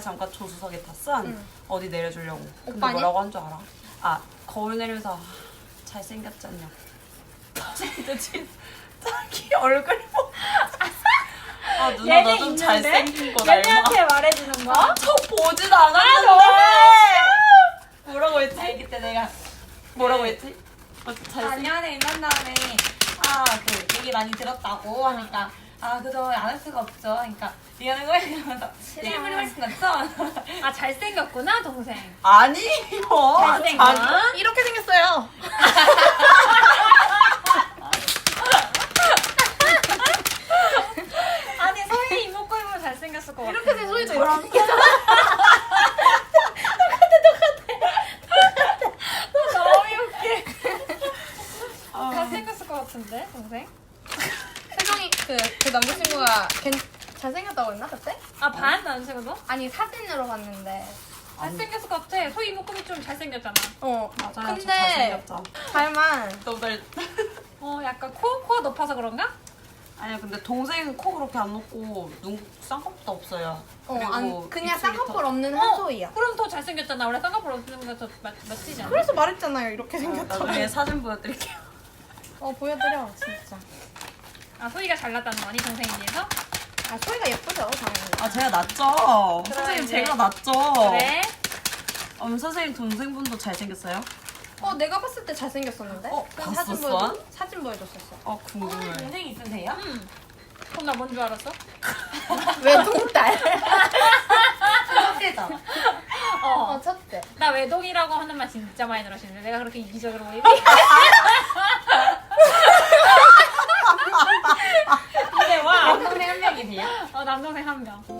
인철이가 잠깐 조수석에 탔어. 응. 어디 내려주려고. 근데 오빠니? 뭐라고 한 줄 알아? 아 거울 내리면서 아, 잘생겼잖냐. 진짜 진짜 자기 얼굴 보고. 아 누나 얘네 너좀 있는데? 잘생긴 거 닮아. 얘네한테 말해주는 거야? 저 보진 않았는데. 너무 뭐라고 했지? 그때 내가 뭐라고 했지? 어, 잘생. 안녕하세요 인간 다음에 아그 얘기 많이 들었다고 하니까 아 그저 안할 수가 없죠. 그러니까 미안한 거예요. 이러면서 실물이 훨씬 낫죠. 아 잘생겼구나 동생 아니요. 거? 이렇게 생겼어요. 아니 소희 이목구 입으면 잘생겼을 것 같아 이렇게 된 소리도 이렇게 생겼어. 너무 웃겨 아, 잘생겼을 것 같은데 동생? 세정이 그, 그 남자친구가 괜, 잘생겼다고 했나 그때? 아반 남자친구도? 아니 사진으로 봤는데. 잘생겼을 것 같아 소희 이목구비 좀 잘생겼잖아 어. 맞아요. 저 근데 잘생겼죠. 닮은 너들 어 약간 코? 코가 높아서 그런가? 아니요 근데 동생은 코 그렇게 안 높고 눈 쌍꺼풀도 없어요. 어, 그리고 안, 그냥 입술이 쌍꺼풀 더- 없는 어, 한소희야. 그럼 더 잘생겼잖아 원래 쌍꺼풀 없는 게더 멋지지 않아? 그래서 말했잖아요. 이렇게 생겼다고. 나중에 사진 보여드릴게요. 어 보여드려 진짜. 아 소희가 잘났다는 거니 동생에 비해서? 아 소희가 예쁘죠 당연히. 아 제가 낫죠. 선생님 이제. 제가 낫죠. 그래? 음 선생님 동생분도 잘생겼어요? 어 내가 봤을 때 잘생겼었는데. 어, 그럼 봤었어? 사진 보여 사진 보여줬었어. 어 궁금해. 동생이 있으세요? 응 그럼 나 뭔 줄 알았어? 외동딸. 첫째죠. 어. 어 첫째. 나 외동이라고 하는 말 진짜 많이 들으시는데 내가 그렇게 이기적으로 보이니? 근데 와! 동생 한 명이세요? 어, 남동생 한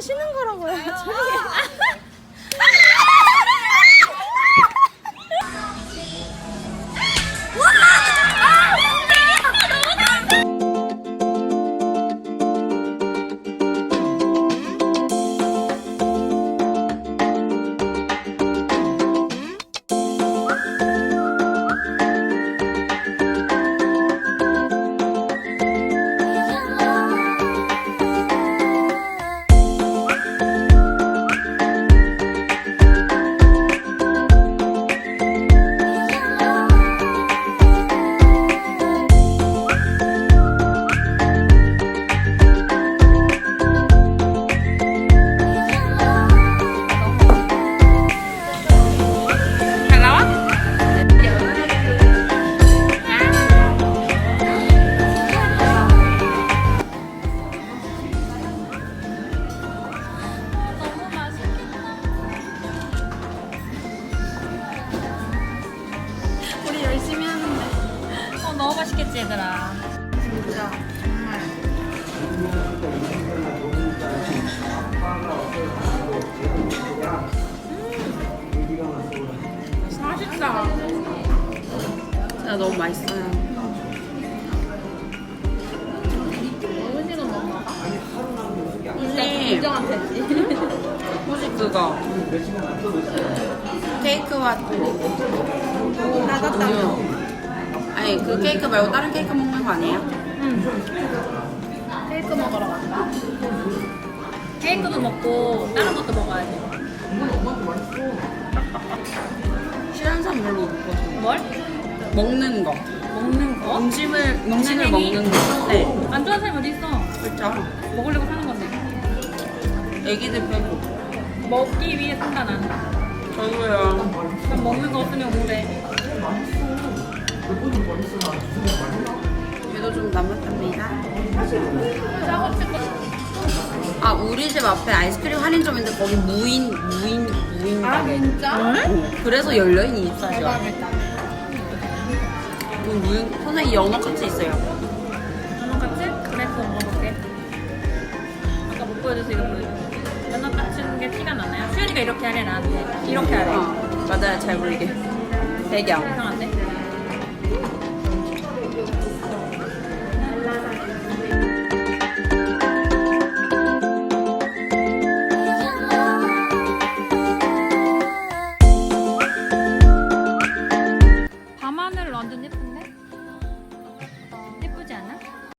쉬는 거라고요. 잘 맛있겠지, 얘들아. 진짜 정말. 맛있다. 진짜 너무 맛있어요. 언니. 혹시 그거 케이크와 나갔다. 아니 그 케이크 말고 다른 케이크 먹는 거 아니에요? 케이크 먹으러 간다. 케이크도 먹고 다른 것도 먹어야지. 사람 별로 없거든. 뭘? 먹는 거. 먹는 거. 음식을 음식을. 먹는 거. 네. 안 좋아하는 사람이 어디 있어? 그렇죠. 먹으려고 사는 건데. 애기들 빼고. 먹기 위해 산다 난. 저도요. 난 먹는 거 없으면 우울해. 얘도 좀 남았답니다. 아 우리 집 앞에 아이스크림 할인점인데 거기 무인 무인 무인. 아 진짜? 어, 그래서 열려 있는 입사죠. 대박이다. 그 무인 선생님 연어 같이 있어요. 연어 같이? 그래 그거 먹어볼게. 아까 못 보여줘서 이거 보여줘. 연어 같은 게 티가 나나요? 수연이가 이렇게 하래 나한테. 이렇게 하래. 어 맞아요 잘 보이게. 배경. 이상한데? Thank you.